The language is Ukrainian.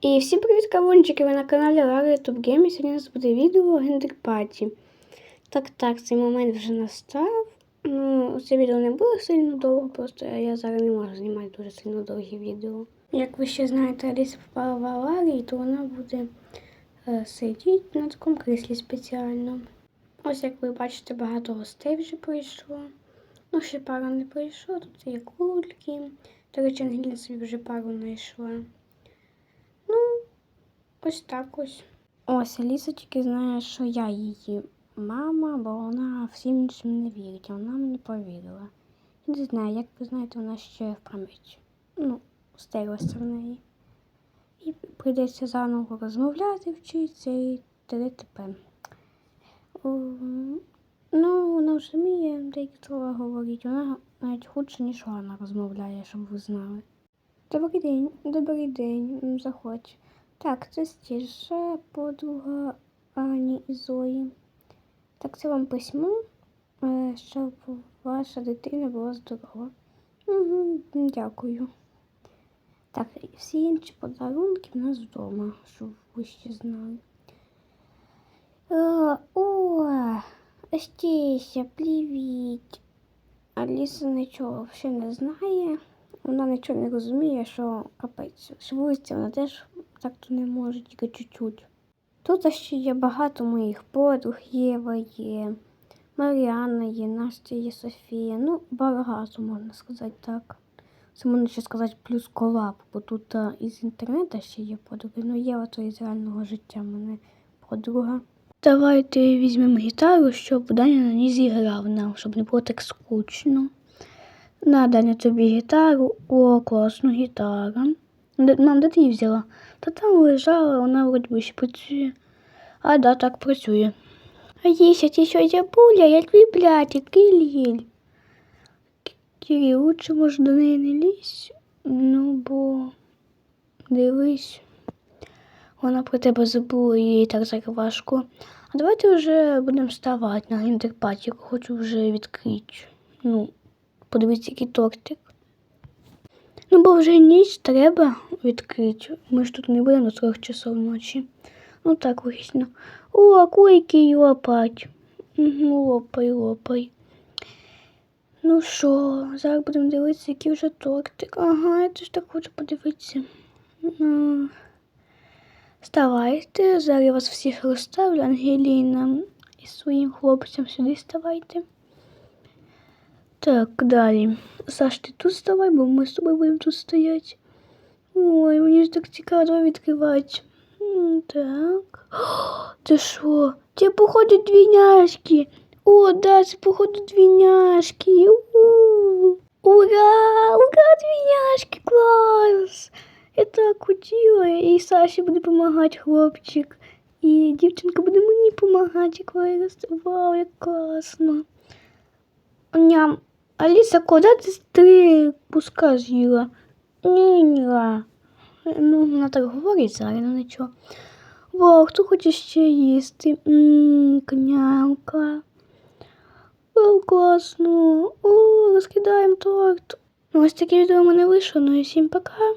І всім привіт, кавунчики! Ви на каналі Лара Ютуб Гейм. І Сьогодні у нас буде відео Гендер Паті. Так, так, цей момент вже настав. Ну, це відео не буде сильно довго, просто я зараз не можу знімати дуже сильно довгі відео. Як ви ще знаєте, Аліса попала в аварію, то вона буде е, сидіти на такому кріслі спеціально. Ось як ви бачите, багато гостей вже прийшло. Ну, ще пара не прийшло, тут є кульки. До речі, Ангеліна собі вже пару знайшла. Ось так ось. Ось Аліса тільки знає, що я її мама, бо вона всім іншим не вірить, вона мені повірила. Я не знаю, як ви знаєте, вона ще в пам'яті. Ну, стерлася в неї. І прийдеться заново розмовляти, вчитися і т.д. Ну, вона вже вміє деякі слова говорити. Вона навіть худше, ніж вона розмовляє, щоб ви знали. Добрий день, добрий день, заходь. Так, це Стіша, подруга Ані і Зої. Так, це вам письмо, е, щоб ваша дитина була здорова. Угу, дякую. Так, всі інші подарунки в нас вдома, щоб ви ще знали. Е, О, Стіся, привіт. Аліса нічого ще не знає. Вона нічого не розуміє, що капець. Швидше вона теж так то не може, тільки чуть-чуть. Тут ще є багато моїх подруг, Єва є, Маріанна є, Настя є, Софія. Ну, багато можна сказати так. Це можна ще сказати плюс колаб, бо тут а, із інтернету ще є подруги. Ну, Єва то із реального життя мене подруга. Давайте візьмемо гітару, щоб Даня на ній зіграв нам, щоб не було так скучно. На, Даня, тобі гітару. О, класну гітара. Мам, де ти її взяла? Та там лежала, вона вроді би ще працює. А, да, так працює. А Єся, ти що забула? Я твій братик, Кирил. К- Кирил, лучше, може, до неї не лізь. Ну, бо дивись. Вона про тебе забула їй так зараз важко. А давайте вже будемо вставати на гіндерпаті. Хочу вже відкрити. Ну, подивитися, який тортик. Ну, бо вже ніч треба відкрити. Ми ж тут не будемо до трьох часов ночі. Ну так вигідно. О, куйки лопать. Лопай, лопай. Ну що, зараз будемо дивитися, який вже тортик. Ага, я теж так хочу подивитися. Ну, Вставайте, зараз я вас всіх розставлю, Ангеліна і своїм хлопцям сюди ставайте. Так, далі. Саш, ти тут ставай, бо ми з тобою будемо тут стояти. Ой, мені ж так цікаво відкривати. Так. О, це що? Це, походу, двійняшки. О, да, це, походу, двійняшки. Ура! Ура, двійняшки, клас! Я так хотіла, і Саші буде допомагати хлопчик. І дівчинка буде мені допомагати, як виросте. Вау, як класно. Ням. Аліса, куди ти три куска з'їла? Ні-ні. Ну, вона так говорить зараз, ну нічого. Вау, хто хоче ще їсти? Ммм, княмка. О, класно. О, розкидаємо торт. Ну, ось таке відео в мене вийшло. Ну і всім пока.